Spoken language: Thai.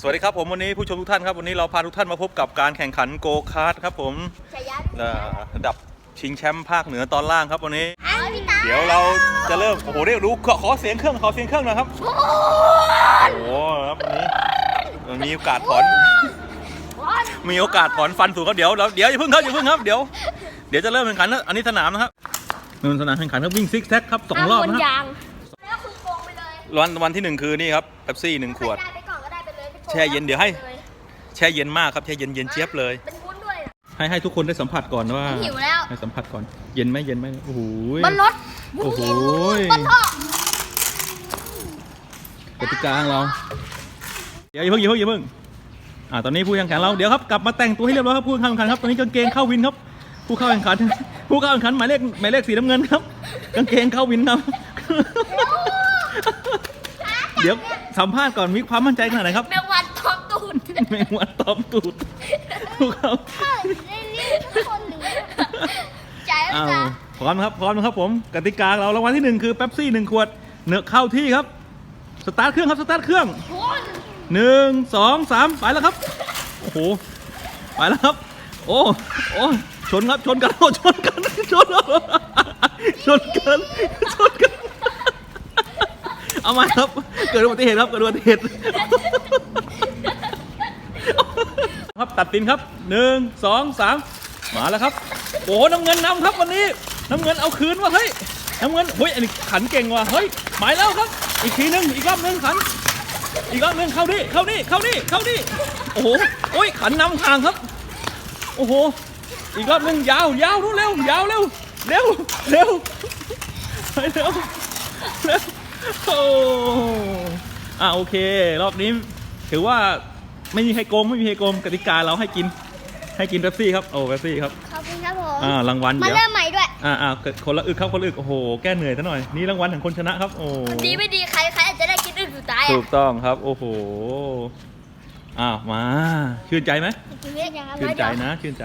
สวัสดีครับผมวันนี้ผู้ชมทุกท่านครับวันนี้เราพาทุกท่านมาพบกับการแข่งขันโกคาร์ทครับผมชายาเอ่อระดับชิงแชมป์ภาคเหนือตอนล่างครับวันนี้ อ้าวพี่ตาเดี๋ยวเราจะเริ่มโอ้โหเรียกรู้ขอขอเสียงเครื่องขอเสียงเครื่องหน่อยครับโอ้โอ้โหครับวันนี้มันมีโอกาสถอนวันมีโอกาสถอนฟันสูงครับเดี๋ยวเดี๋ยวเดี๋ยวอย่าเพิ่งครับอย่าเพิ่งครับเดี๋ยวเดี๋ยวจะเริ่มแข่งขันนะอันนี้สนามนะครับนู่นสนามแข่งขันครับวิ่งซิกแซกครับสองรอบนะครับยางแล้วคุณโกงไปเลยวันวันที่หนึ่งคือนี่ครับเป๊ปซี่หนึ่งขวดใครได้ไป แช่เย็นเดี๋ยวให้ลแช่เย็นมากครับแช่เย็นเย็นเจี๊ยบเลย เป็นวุ้นด้วยให้ให้ทุกคนได้สัมผัสก่อนว่าหิวแล้ว ให้สัมผัสก่อนเย็นไหมเย็นไหมโอ้โหบนรถโอ้โหบนท่อกติกาของเรา เดี๋ยวอย่าเพิ่งอย่าเพิ่งอย่าเพิ่งอ่าตอนนี้ผู้แข่งขันเราเดี๋ยวครับกลับมาแต่งตัวให้เรียบร้อยครับผู้แข่งขันครับตอนนี้กางเกงเข้าวินครับ ผู้เข้าแข่งขัน ผู้เข้าแข่งขันหมายเลขหมายเลขสีน้ำเงินครับกางเกงเข้าวินครับ เดี๋ยวสัมภาษณ์ก่อนมีความมั่นใจขนาดไหนครับ แมงวันตอมตูดผู้เข้าได้เรียกทุกคนหรือใจอ้าวจ้ะพร้อมนะครับพร้อมนะครับผมกติกาเรารางวัลที่หนึ่งคือเป๊ปซี่หนึ่งขวดเนื้อเข้าที่ครับสตาร์ทเครื่องครับสตาร์ทเครื่องคุณหนึ่งสองสามไปแล้วครับโอ้โหไปแล้วครับ โอ้โอ้ชนครับชนกันโอ้ชนกันชนชนกันชนกันเอามาครับเกิดอุบัติเหตุครับเกิดอุบัติเหตุ ครับตัดสินครับหนึ่งสองสามมาแล้วครับโอ้น้ำเงินนำครับวันนี้ น้ำเงินเอาคืนว่ะเฮ้ยน้ำเงินเฮ้ยอันนี้ขันเก่งว่ะเฮ้ยหมายแล้วครับ อีกทีหนึงอีกรอบหนึงขัน อีกรอบหนึงเข้านี่เข้านี่เข้านี่เข้านี่โอ้โหโอ้ยขันนำห่างครับ โอ้โห อีกรอบหนึงยาวยาวนู้เร็วยาวเร็วเร็วเร็วไปเร็วเร็วโอ้อะโอเค รอบนี้ถือว่า ไม่มีใครโกงไม่มีใครโกงกติกาเราให้กินให้กินเป๊ปซี่ครับโอ้เป๊ปซี่ครับขอบคุณครับผมอ่ารางวัลมาเดี๋ยวเริ่มใหม่ด้วยอ่าอ่าคนละอึกครับคนละอึกโอ้โหแก้เหนื่อยซะหน่อยนี่รางวัลของคนชนะครับโอ้ดีไม่ดีใครใครอาจจะได้กินอึ่งสุดท้ายถูอะกต้องครับ โอ้โหอ้าวมา ชื่นใจไหมกินเยอะอย่างนั้นชื่นใจนะชื่นใจ